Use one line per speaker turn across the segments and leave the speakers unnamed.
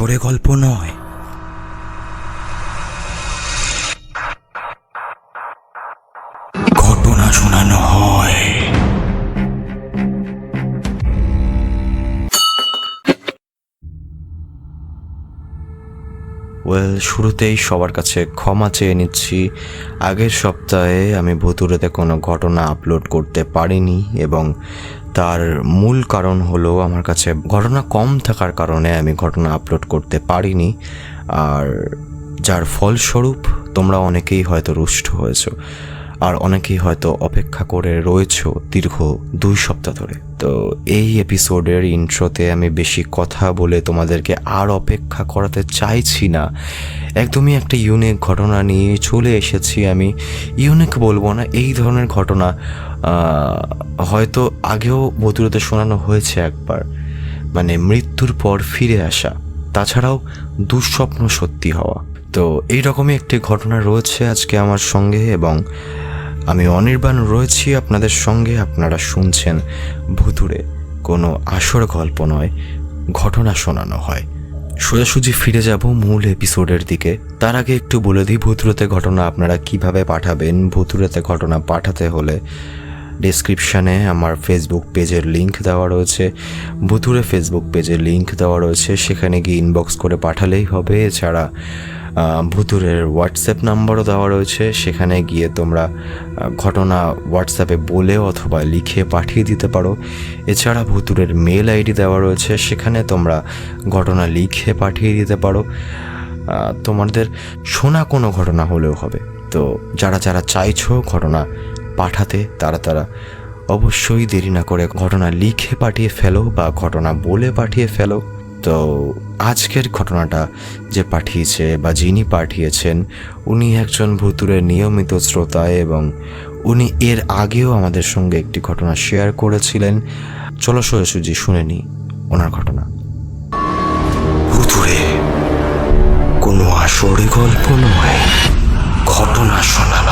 আসরে গল্প নয়। ঘটনা শোনানো হয়।
ওয়েল শুরুতেই সবার কাছে ক্ষমা চেয়ে নিচ্ছি। আগের সপ্তাহে আমি ভুতুরেতে কোনো ঘটনা আপলোড করতে পারিনি এবং তার মূল কারণ হলো আমার কাছে ঘটনা কম থাকার কারণে আমি ঘটনা আপলোড করতে পারিনি। আর যার ফলস্বরূপ তোমরা অনেকেই হয়তো রুষ্ট হয়েছো। আর অনেকেই হয়তো অপেক্ষা করে রয়েছো দীর্ঘ দুই সপ্তাহ ধরে। তো এই এপিসোডের ইন্ট্রোতে আমি বেশি কথা বলে তোমাদেরকে আর অপেক্ষা করাতে চাইছি না। একদমই একটা ইউনিক ঘটনা নিয়ে চলে এসেছি আমি। ইউনিক বলব না, এই ধরনের ঘটনা হয়তো আগেও বতুরতে শোনানো হয়েছে একবার। মানে মৃত্যুর পর ফিরে আসা, তাছাড়াও দুঃস্বপ্ন সত্যি হওয়া। তো এই রকমই একটি ঘটনা রয়েছে আজকে আমার সঙ্গে এবং আমি অনির্বাণ রয়েছি আপনাদের সঙ্গে। আপনারা শুনছেন ভুতুরে কোনো আসর গল্প নয়, ঘটনা শোনানো হয়। সোজাসুজি ফিরে যাব মূল এপিসোডের দিকে। তার আগে একটু বলে দিই ভুতুরেতে ঘটনা আপনারা কীভাবে পাঠাবেন? ভুতুরেতে ঘটনা পাঠাতে হলে ডেসক্রিপশানে আমার ফেসবুক পেজের লিংক দেওয়া রয়েছে। ভুতুরে ফেসবুক পেজের লিংক দেওয়া রয়েছে। সেখানে গিয়ে ইনবক্স করে পাঠালেই হবে। এছাড়া ভুতুরের হোয়াটসঅ্যাপ নাম্বারও দেওয়া রয়েছে। সেখানে গিয়ে তোমরা ঘটনা হোয়াটসঅ্যাপে বলে অথবা লিখে পাঠিয়ে দিতে পারো। এছাড়া ভুতুরের মেল আইডি দেওয়া রয়েছে। সেখানে তোমরা ঘটনা লিখে পাঠিয়ে দিতে পারো। তোমাদের শোনা কোনো ঘটনা হলেও হবে। তো যারা যারা চাইছো ঘটনা পাঠাতে, তারা তারা অবশ্যই দেরি না করে ঘটনা লিখে পাঠিয়ে ফেলো বা ঘটনা বলে পাঠিয়ে ফেলো। তো আজকের ঘটনাটা যে পাঠিয়েছে বা যিনি পাঠিয়েছেন, উনি একজন ভুতুরের নিয়মিত শ্রোতা এবং উনি এর আগেও আমাদের সঙ্গে একটি ঘটনা শেয়ার করেছিলেন। চলো সোজাসুজি শুনে নিই ওনার ঘটনা।
ভুতুরে কোনো আসরে গল্প নয়, ঘটনা শোনানো।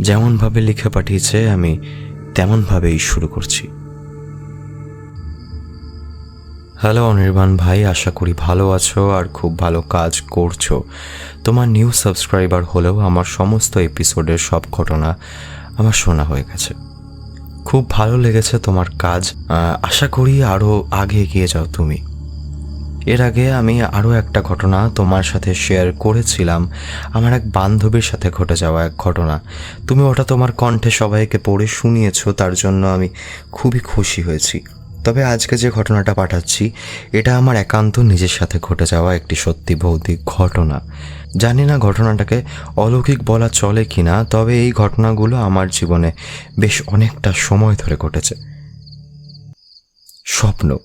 যেমনভাবে লিখে পাঠিয়েছে, আমি তেমনভাবেই শুরু করছি। হ্যালো অনির্বাণ ভাই, আশা করি ভালো আছো আর খুব ভালো কাজ করছ। তোমার নিউ সাবস্ক্রাইবার হলেও আমার সমস্ত এপিসোডের সব ঘটনা আমার শোনা হয়ে গেছে। খুব ভালো লেগেছে তোমার কাজ। আশা করি আরও আগে এগিয়ে যাও তুমি। এর আগে আমি আরও একটা ঘটনা তোমার সাথে শেয়ার করেছিলাম। আমার এক বান্ধবীর সাথে ঘটে যাওয়া এক ঘটনা। তুমি ওটা তোমার কণ্ঠে সবাইকে পড়ে শুনিয়েছো, তার জন্য আমি খুবই খুশি হয়েছি। তবে আজকে যে ঘটনাটা পাঠাচ্ছি, এটা আমার একান্ত নিজের সাথে ঘটে যাওয়া একটি সত্যি ভৌতিক ঘটনা। জানি না ঘটনাটাকে অলৌকিক বলা চলে কি না তবে এই ঘটনাগুলো আমার জীবনে বেশ অনেকটা সময় ধরে ঘটেছে। স্বপ্ন।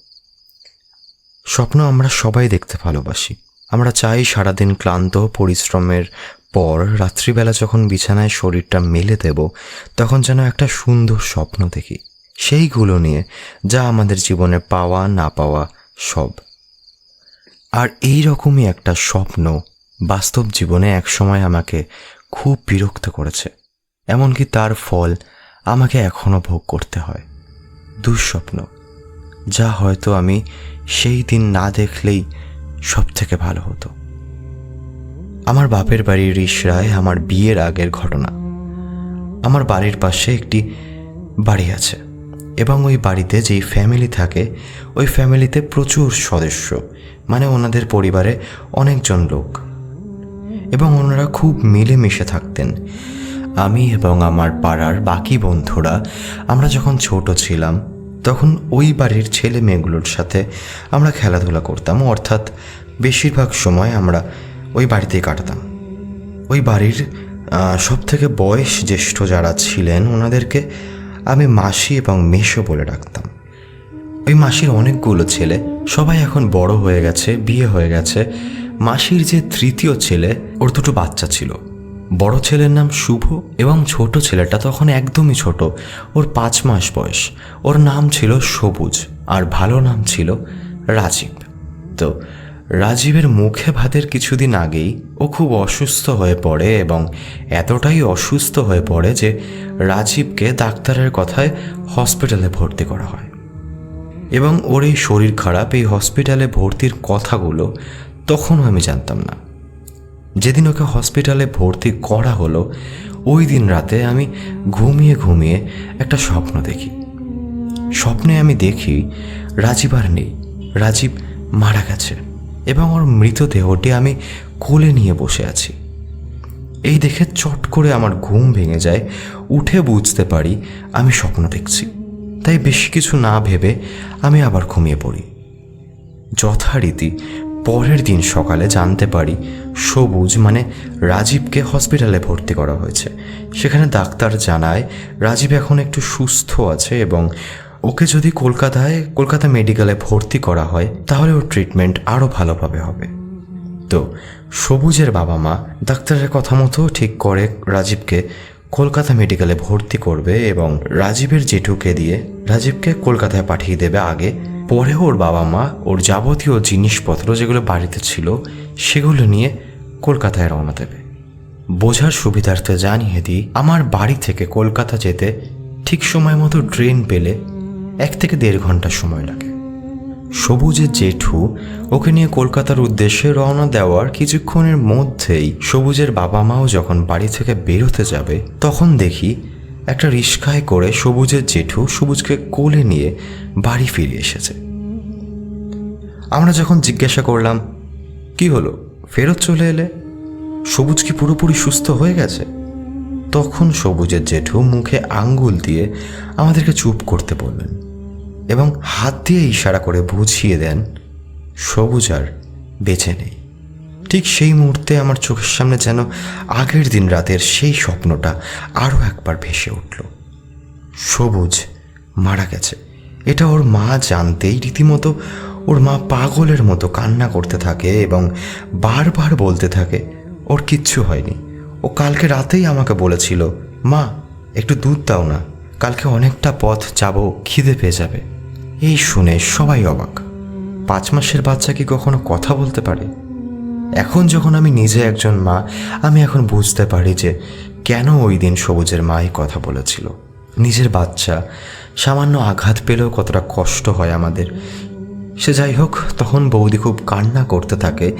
স্বপ্ন আমরা সবাই দেখতে ভালোবাসি। আমরা চাই সারাদিন ক্লান্ত, পরিশ্রমের পর রাত্রিবেলা যখন বিছানায় শরীরটা মেলে দেব, তখন যেন একটা সুন্দর স্বপ্ন দেখি। সেইগুলো নিয়ে যা আমাদের জীবনে পাওয়া, না পাওয়া সব। আর এই রকমই একটা স্বপ্ন বাস্তব জীবনে একসময় আমাকে খুব বিরক্ত করেছে। এমনকি তার ফল আমাকে এখনও ভোগ করতে হয়। দুঃস্বপ্ন। যা হয়তো আমি সেই দিন না দেখলেই সব থেকে ভালো হতো। আমার বাপের বাড়ির ইশরায় আমার বিয়ের আগের ঘটনা। আমার বাড়ির পাশে একটি বাড়ি আছে এবং ওই বাড়িতে যেই ফ্যামিলি থাকে, ওই ফ্যামিলিতে প্রচুর সদস্য মানে ওনাদের পরিবারে অনেকজন লোক এবং ওনারা খুব মিলেমিশে থাকতেন। আমি এবং আমার পাড়ার বাকি বন্ধুরা, আমরা যখন ছোট ছিলাম তখন ওই বাড়ির ছেলে মেয়েগুলোর সাথে আমরা খেলাধুলা করতাম, অর্থাৎ বেশিরভাগ সময় আমরা ওই বাড়িতেই কাটতাম। ওই বাড়ির সব থেকে বয়স জ্যেষ্ঠ যারা ছিলেন, ওনাদেরকে আমি মাসি এবং মেশো বলে ডাকতাম। ওই মাসির অনেকগুলো ছেলে, সবাই এখন বড় হয়ে গেছে, বিয়ে হয়ে গেছে। মাসির যে তৃতীয় ছেলে, ওর দুটো বাচ্চা ছিল। বড় ছেলের নাম শুভ এবং ছোট ছেলেটা তখন একদমই ছোট। ওর পাঁচ মাস বয়স। ওর নাম ছিল সবুজ আর ভালো নাম ছিল রাজীব। তো রাজীবের মুখে ভাতের কিছুদিন আগেই ও খুব অসুস্থ হয়ে পড়ে এবং এতটাই অসুস্থ হয়ে পড়ে যে রাজীবকে ডাক্তারের কথায় হসপিটালে ভর্তি করা হয়। এবং ওর এই শরীর খারাপ এই হসপিটালে ভর্তির কথাগুলো তখনও আমি জানতাম না। যেদিন ওকে হসপিটালে ভর্তি করা হলো, ওই দিন রাতে আমি ঘুমিয়ে ঘুমিয়ে একটা স্বপ্ন দেখি। স্বপ্নে আমি দেখি রাজীব আর নেই। রাজীব মারা গেছে এবং ওর মৃতদেহটি আমি কোলে নিয়ে বসে আছি। এই দেখে চট করে আমার ঘুম ভেঙে যায়, উঠে বুঝতে পারি আমি স্বপ্ন দেখছি। তাই বেশি কিছু না ভেবে আমি আবার ঘুমিয়ে পড়ি। যথারীতি পরের দিন সকালে জানতে পারি সবুজ মানে রাজীবকে হসপিটালে ভর্তি করা হয়েছে। সেখানে ডাক্তার জানায়, রাজীব এখন একটু সুস্থ আছে এবং ওকে যদি কলকাতায়, কলকাতা মেডিকেলে ভর্তি করা হয়, তাহলে ওর ট্রিটমেন্ট আরও ভালোভাবে হবে। তো সবুজের বাবা মা ডাক্তারের কথা মতো ঠিক করে রাজীবকে কলকাতা মেডিকেলে ভর্তি করবে এবং রাজীবের জেঠুকে দিয়ে রাজীবকে কলকাতায় পাঠিয়ে দেবে আগে পরে ওর বাবা মা ওর যাবতীয় জিনিসপত্র যেগুলো বাড়িতে ছিল, সেগুলো নিয়ে কলকাতায় রওনা দেবে। বোঝার সুবিধার্থে জানিয়ে দিই, আমার বাড়ি থেকে কলকাতা যেতে ঠিক সময় মতো ট্রেন পেলে এক থেকে দেড় ঘণ্টা সময় লাগে। সবুজের জেঠু ওকে নিয়ে কলকাতার উদ্দেশ্যে রওনা দেওয়ার কিছুক্ষণের মধ্যেই সবুজের বাবা মাও যখন বাড়ি থেকে বেরোতে যাবে, তখন দেখি একটা রিস্কায় করে সবুজের জেঠু সবুজকে কোলে নিয়ে বাড়ি ফিরে এসেছে। আমরা যখন জিজ্ঞাসা করলাম, কি হলো? ফেরত চলে এলে? সবুজ কি পুরোপুরি সুস্থ হয়ে গেছে? তখন সবুজের জেঠু মুখে আঙ্গুল দিয়ে আমাদেরকে চুপ করতে বললেন এবং হাত দিয়ে ইশারা করে বুঝিয়ে দেন, সবুজ আর বেঁচে নেই। ঠিক সেই মুহূর্তে আমার চোখের সামনে যেন আগের দিন রাতের সেই স্বপ্নটা আরও একবার ভেসে উঠল। সবুজ মারা গেছে। এটা ওর মা জানতেই রীতিমতো ওর মা পাগলের মতো কান্না করতে থাকে এবং বারবার বলতে থাকে, ওর কিচ্ছু হয়নি। ও কালকে রাতেই আমাকে বলেছিল, মা, একটু দুধ দাও না। কালকে অনেকটা পথ যাব, খিদে পেয়ে যাবে। এই শুনে সবাই অবাক। পাঁচ মাসের বাচ্চা কি কখনো কথা বলতে পারে? এখন যখন আমি নিজে একজন মা, আমি এখন বুঝতে পারি যে কেন ওই দিন সবুজের মাই কথা বলেছিল। নিজের বাচ্চা, সামান্য আঘাত পেলেও কতটা কষ্ট হয় আমাদের। সে যাই হোক, তখন বৌদি খুব কান্না করতে থাকে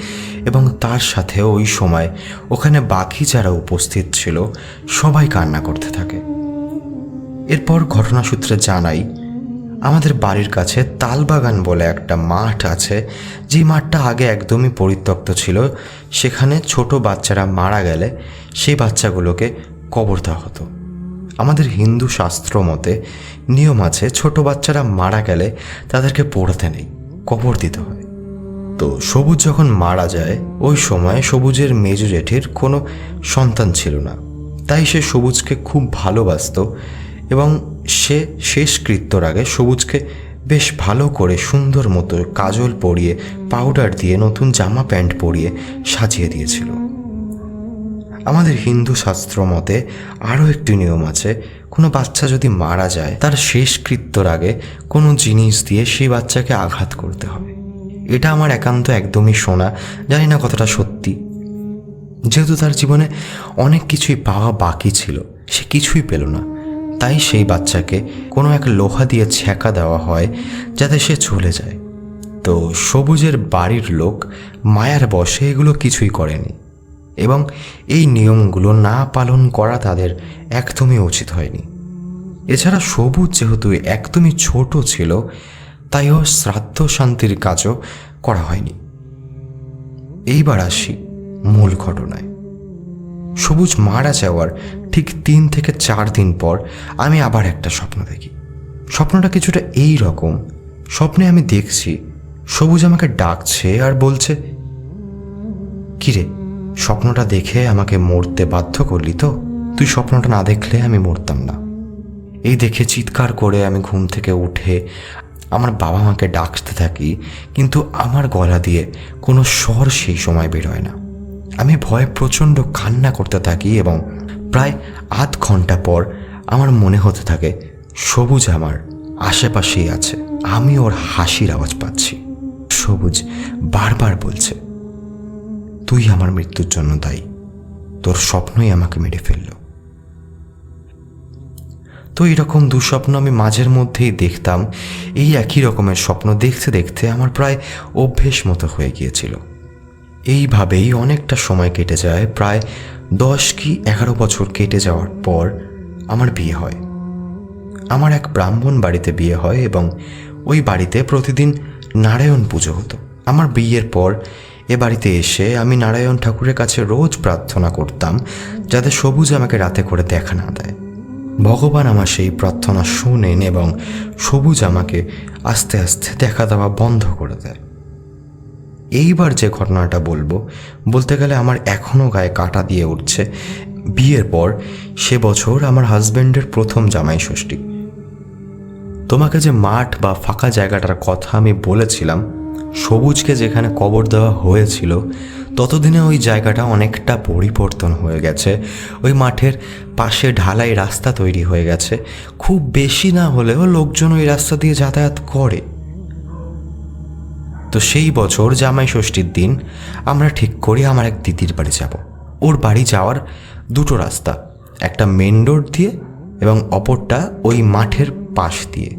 এবং তার সাথে ওই সময় ওখানে বাকি যারা উপস্থিত ছিল, সবাই কান্না করতে থাকে। এরপর ঘটনাসূত্রে জানাই আমাদের বাড়ির কাছে তালবাগান বলে একটা মাঠ আছে। যে মাঠটা আগে একদমই পরিত্যক্ত ছিল, সেখানে ছোট বাচ্চারা মারা গেলে সেই বাচ্চাগুলোকে কবর দেওয়া হতো। আমাদের হিন্দু শাস্ত্র মতে নিয়ম আছে, ছোট বাচ্চারা মারা গেলে তাদেরকে পড়তে নেই, কবর দিতে হয়। তো সবুজ যখন মারা যায়, ওই সময় সবুজের মেজ জেঠির কোনো সন্তান ছিল না। তাই সে সবুজকে খুব ভালোবাসতো এবং সে শেষকৃত্যর আগে সবুজকে বেশ ভালো করে সুন্দর মতো কাজল পরিয়ে পাউডার দিয়ে নতুন জামা প্যান্ট পরিয়ে সাজিয়ে দিয়েছিল। আমাদের হিন্দু শাস্ত্র মতে আরও একটি নিয়ম আছে, কোনো বাচ্চা যদি মারা যায়, তার শেষকৃত্যর আগে কোনো জিনিস দিয়ে সেই বাচ্চাকে আঘাত করতে হবে। এটা আমার একান্ত একদমই শোনা, জানি না কতটা সত্যি। যেহেতু তার জীবনে অনেক কিছুই পাওয়া বাকি ছিল, সে কিছুই পেল না। তাই সেই বাচ্চাকে কোনো এক লোহা দিয়ে ছ্যাঁকা দেওয়া হয় যাতে সে চলে যায়। তো সবুজের বাড়ির লোক মায়ার বসে এগুলো কিছুই করেনি এবং এই নিয়মগুলো না পালন করা তাদের একদমই উচিত হয়নি। এছাড়া সবুজ যেহেতু একদমই ছোট ছিল তাই ও শ্রাদ্ধ শান্তির কাজও করা হয়নি। এইবার আসি মূল ঘটনায়। সবুজ মারা যাওয়ার ঠিক তিন থেকে চার দিন পর আমি আবার একটা স্বপ্ন দেখি। স্বপ্নটা কিছুটা এই রকম। স্বপ্নে আমি দেখছি, সবুজ আমাকে ডাকছে আর বলছে, কিরে, স্বপ্নটা দেখে আমাকে মরতে বাধ্য করলি তো? তুই স্বপ্নটা না দেখলে আমি মরতাম না। এই দেখে চিৎকার করে আমি ঘুম থেকে উঠে আমার বাবা মাকে ডাকতে থাকি, কিন্তু আমার গলা দিয়ে কোনো স্বর সেই সময় বেরোয় না। আমি ভয়ে প্রচণ্ড কান্না করতে থাকি এবং প্রায় আধ ঘণ্টা পর আমার মনে হতে থাকে, সবুজ আমার আশেপাশেই আছে। আমি ওর হাসির আওয়াজ পাচ্ছি। সবুজ বারবার বলছে, তুই আমার মৃত্যুর জন্য দায়ী। তোর স্বপ্নই আমাকে মেরে ফেলল। তো এরকম দুঃস্বপ্ন আমি মাঝের মধ্যেই দেখতাম। এই একই রকমের স্বপ্ন দেখতে দেখতে আমার প্রায় অভ্যেস মতো হয়ে গিয়েছিল। এইভাবেই অনেকটা সময় কেটে যায়, প্রায় দশ কি এগারো বছর কেটে যাওয়ার পর আমার বিয়ে হয়। আমার এক ব্রাহ্মণ বাড়িতে বিয়ে হয় এবং ওই বাড়িতে প্রতিদিন নারায়ণ পুজো হতো। আমার বিয়ের পর এ বাড়িতে এসে আমি নারায়ণ ঠাকুরের কাছে রোজ প্রার্থনা করতাম যাতে সবুজ আমাকে রাতে করে দেখা না দেয়। ভগবান আমার সেই প্রার্থনা শোনেন এবং সবুজ আমাকে আস্তে আস্তে দেখা দেওয়া বন্ধ করে দেয়। এইবার যে ঘটনাটা বলব, বলতে গেলে আমার এখনও গায়ে কাটা দিয়ে উঠছে। বিয়ের পর সে বছর আমার হাজব্যান্ডের প্রথম জামাই ষষ্ঠী। তোমাকে যে মাঠ বা ফাঁকা জায়গাটার কথা আমি বলেছিলাম, সবুজকে যেখানে কবর দেওয়া হয়েছিল, ততদিনে ওই জায়গাটা অনেকটা পরিবর্তন হয়ে গেছে। ওই মাঠের পাশে ঢালাই রাস্তা তৈরি হয়ে গেছে। খুব বেশি না হলেও লোকজন ওই রাস্তা দিয়ে যাতায়াত করে। তো সেই বছর জামাই ষষ্ঠীর দিন আমরা ঠিক করি আমার এক দিদির বাড়ি যাব। ওর বাড়ি যাওয়ার দুটো রাস্তা, একটা মেন রোড দিয়ে এবং অপরটা ওই মাঠের পাশ দিয়ে।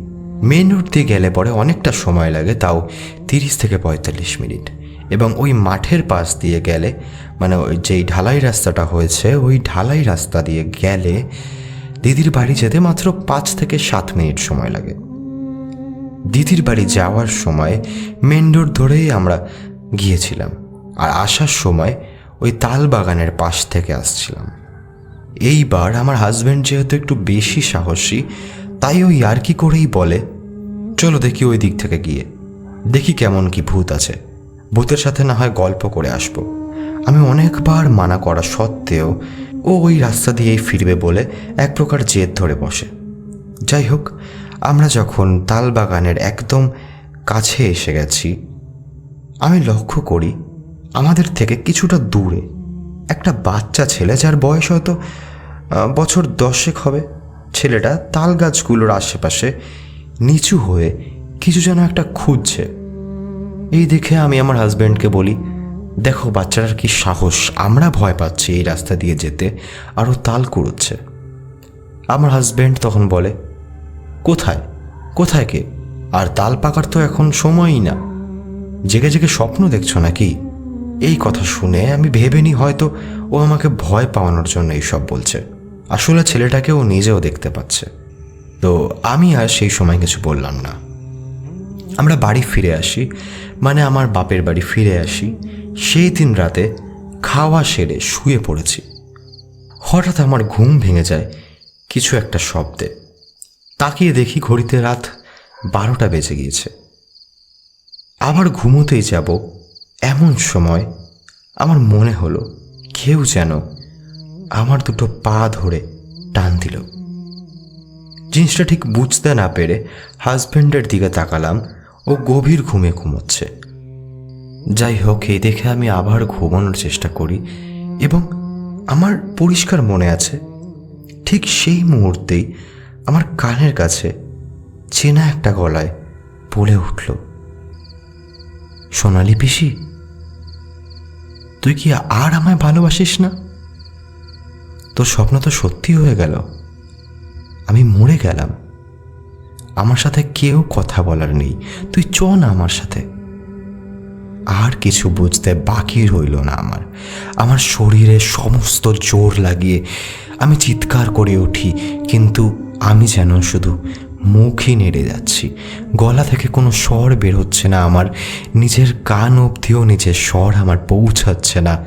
মেন রোড দিয়ে গেলে পরে অনেকটা সময় লাগে, তাও তিরিশ থেকে পঁয়তাল্লিশ মিনিট। এবং ওই মাঠের পাশ দিয়ে গেলে মানে ওই যেই ঢালাই রাস্তাটা হয়েছে, ওই ঢালাই রাস্তা দিয়ে গেলে দিদির বাড়ি যেতে মাত্র পাঁচ থেকে সাত মিনিট সময় লাগে। দিদির বাড়ি যাওয়ার সময় মেন রোড ধরেই আমরা গিয়েছিলাম আর আসার সময় ওই তাল বাগানের পাশ থেকে আসছিলাম। এইবার আমার হাজব্যান্ড যেহেতু একটু বেশি সাহসী, তাই ওই আর কি করেই বলে, চলো দেখি ওই দিক থেকে গিয়ে, দেখি কেমন কি ভূত আছে। ভূতের সাথে না হয় গল্প করে আসব। আমি অনেকবার মানা করা সত্ত্বেও ও ওই রাস্তা দিয়েই ফিরবে বলে এক প্রকার জেদ ধরে বসে। যাই হোক আমরা যখন তাল বাগানের একদম কাছে এসে গেছি, আমি লক্ষ্য করি আমাদের থেকে কিছুটা দূরে একটা বাচ্চা ছেলে, যার বয়স হয়তো বছর দশেক হবে। ছেলেটা তাল গাছগুলোর আশেপাশে নিচু হয়ে কিছু যেন একটা খুঁজছে। এই দেখে আমি আমার হাজব্যান্ডকে বলি, দেখো বাচ্চাটার কি সাহস, আমরা ভয় পাচ্ছি এই রাস্তা দিয়ে যেতে আরও তাল কুড়োচ্ছে। আমার হাজব্যান্ড তখন বলে কোথায়? কোথায় কে? আর তাল পাকার তো এখন সময়ই না। জেগে জেগে স্বপ্ন দেখছ নাকি? এই কথা শুনে আমি ভেবে নি হয়তো ও আমাকে ভয় পাওয়ানোর জন্য এইসব বলছে। আসলে ছেলেটাকে ও নিজেও দেখতে পাচ্ছে। তো আমি আর সেই সময় কিছু বললাম না। আমরা বাড়ি ফিরে আসি মানে আমার বাপের বাড়ি ফিরে আসি। সেই দিন রাতে খাওয়া সেরে শুয়ে পড়েছি। হঠাৎ আমার ঘুম ভেঙে যায় কিছু একটা শব্দে। তাকিয়ে দেখি ঘড়িতে রাত বারোটা বেজে গিয়েছে। আবার ঘুমোতেই যাব এমন সময় আমার মনে হলো, কেউ যেন আমার দুটো পা ধরে টান দিল। জিনিসটা ঠিক বুঝতে না পেরে হাজব্যান্ডের দিকে তাকালাম ও গভীর ঘুমে ঘুমোচ্ছে। যাই হোক, এই দেখে আমি আবার ঘুমানোর চেষ্টা করি এবং আমার পরিষ্কার মনে আছে, ঠিক সেই মুহূর্তেই আমার কানের কাছে চেনা একটা গলায় বলে উঠল, সোনালি পিসি, তুই কি আর আমায় ভালোবাসিস না? তোর স্বপ্ন তো সত্যি হয়ে গেল। আমি মরে গেলাম। আমার সাথে কেউ কথা বলার নেই। তুই চ না আমার সাথে। আর কিছু বুঝতে বাকি রইল না আমার। আমার শরীরে সমস্ত জোর লাগিয়ে আমি চিৎকার করে উঠি, কিন্তু আমি যেন শুধু মুখই নেড়ে যাচ্ছি। গলা থেকে কোনো স্বর বের হচ্ছে না আমার। নিজের কান অবধিও নিজের স্বর আমার পৌঁছাচ্ছে না।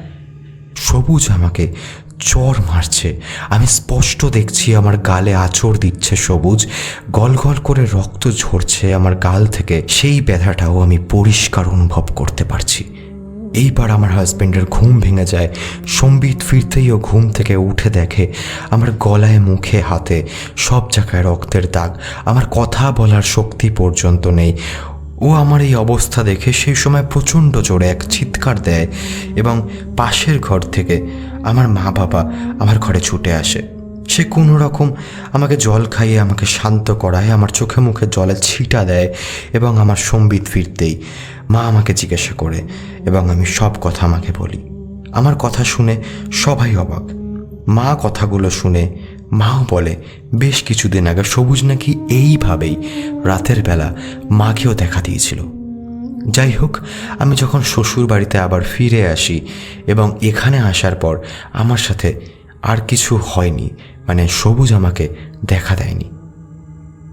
সবুজ আমাকে চর মারছে। আমি স্পষ্ট দেখছি আমার গালে আঁচড় দিচ্ছে সবুজ। গল গল করে রক্ত ঝরছে আমার গাল থেকে। সেই ব্যথাটাও আমি পরিষ্কার অনুভব করতে পারছি। এইবার আমার হাজবেন্ডের ঘুম ভেঙে যায়। সম্বিত ফিরতেই ও ঘুম থেকে উঠে দেখে আমার গলায়, মুখে, হাতে সব জায়গায় রক্তের দাগ। আমার কথা বলার শক্তি পর্যন্ত নেই। ও আমার এই অবস্থা দেখে সেই সময় প্রচণ্ড জোরে এক চিৎকার দেয় এবং পাশের ঘর থেকে আমার মা বাবা আমার ঘরে ছুটে আসে। সে কোনো রকম আমাকে জল খাইয়ে, আমাকে শান্ত করায়, আমার চোখে মুখে জলে ছিটা দেয় এবং আমার সম্বিত ফিরতেই মা আমাকে জিজ্ঞাসা করে এবং আমি সব কথা আমাকে বলি। আমার কথা শুনে সবাই অবাক। মা কথাগুলো শুনে মাও বলে, বেশ কিছুদিন আগে সবুজ নাকি এইভাবেই রাতের বেলা মাকেও দেখা দিয়েছিল। যাই হোক, আমি যখন শ্বশুর বাড়িতে আবার ফিরে আসি এবং এখানে আসার পর আমার সাথে আর কিছু হয়নি মানে সবুজ আমাকে দেখা দেয়নি।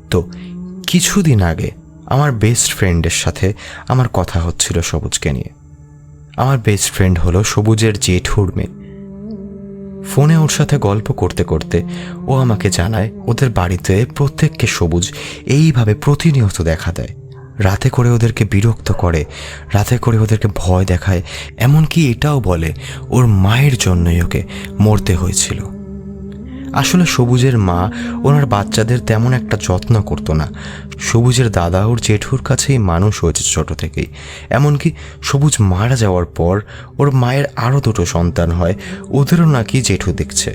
তো কিছুদিন আগে আমার বেস্ট ফ্রেন্ডের সাথে আমার কথা হচ্ছিল সবুজকে নিয়ে। আমার বেস্ট ফ্রেন্ড হলো সবুজের জেঠুর মেয়ে। ফোনে ওর সাথে গল্প করতে করতে ও আমাকে জানায় ওদের বাড়িতে প্রত্যেককে সবুজ এইভাবে প্রতিনিয়ত দেখা দেয়। রাতে করে ওদেরকে বিরক্ত করে, রাতে করে ওদেরকে ভয় দেখায়, এমনকি এটাও বলে ওর মায়ের জন্যই ওকে মরতে হয়েছিল। আসলে সবুজের মা ওনার বাচ্চাদের তেমন একটা যত্ন করতো না। সবুজের দাদা ওর জেঠুর কাছেই মানুষ হয়েছে ছোট থেকেই। এমনকি সবুজ মারা যাওয়ার পর ওর মায়ের আরও দুটো সন্তান হয়, ওদেরও নাকি জেঠু দেখছে।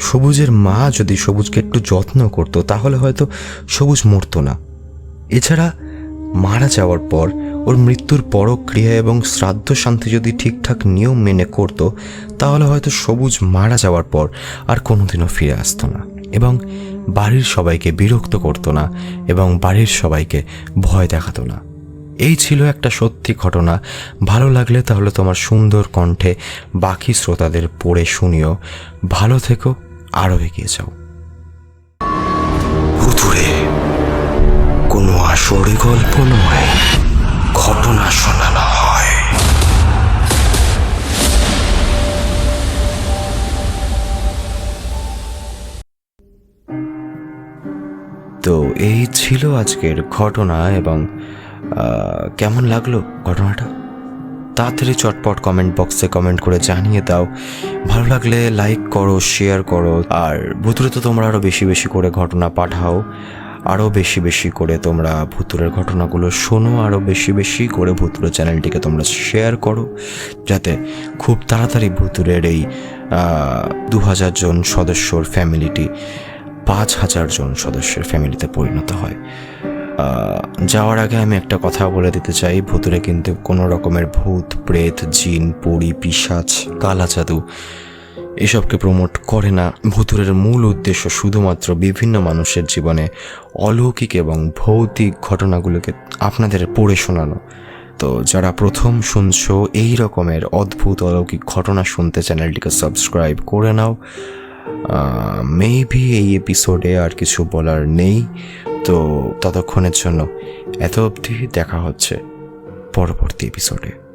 সবুজের মা যদি সবুজকে একটু যত্ন করতো, তাহলে হয়তো সবুজ মরতো না। এছাড়া মারা যাওয়ার পর ওর মৃত্যুর পরক্রিয়া এবং শ্রাদ্ধ শান্তি যদি ঠিকঠাক নিয়ম মেনে করতো, তাহলে হয়তো সবুজ মারা যাওয়ার পর আর কোনোদিনও ফিরে আসতো না এবং বাড়ির সবাইকে বিরক্ত করতো না এবং বাড়ির সবাইকে ভয় দেখাতো না। এই ছিল একটা সত্যি ঘটনা। ভালো লাগলে তাহলে তোমার সুন্দর কণ্ঠে বাকি শ্রোতাদের পড়ে শুনিও। ভালো থেকো, আরও এগিয়ে যাও।
আসরে গল্প নয়, ঘটনা শোনানো হয়।
তো এই ছিল আজকের ঘটনা এবং কেমন লাগল ঘটনাটা? তাড়াতাড়ি চটপট কমেন্ট বক্সে কমেন্ট করে জানিয়ে দাও। ভালো লাগলে লাইক করো শেয়ার করো, আর ভুতুরে তো তোমরা আরও বেশি বেশি করে ঘটনা পাঠাও। আরও বেশি বেশি করে তোমরা ভুতুরের ঘটনাগুলো শোনো আরও বেশি বেশি করে ভুতুরে চ্যানেলটিকে তোমরা শেয়ার করো, যাতে খুব তাড়াতাড়ি ভুতুরের এই দু হাজার জন সদস্যর ফ্যামিলিটি পাঁচ হাজার জন সদস্যের ফ্যামিলিতে পরিণত হয়। যাওয়ার আগে আমি একটা কথা বলে দিতে চাই, ভুতুরে কিন্তু কোনো রকমের ভূত, প্রেত, জিন, পরি পিসাচ কালা জাদু এসবকে প্রমোট করে না। ভুতুরের মূল উদ্দেশ্য শুধুমাত্র বিভিন্ন মানুষের জীবনে অলৌকিক এবং ভৌতিক ঘটনাগুলোকে আপনাদের পড়ে শোনানো। তো যারা প্রথম শুনছো, এই রকমের অদ্ভুত অলৌকিক ঘটনা শুনতে চ্যানেলটিকে সাবস্ক্রাইব করে নাও। মেবি এই এপিসোডে আর কিছু বলার নেই। তো ততক্ষণের জন্য এত অবধি দেখা হচ্ছে পরবর্তী এপিসোডে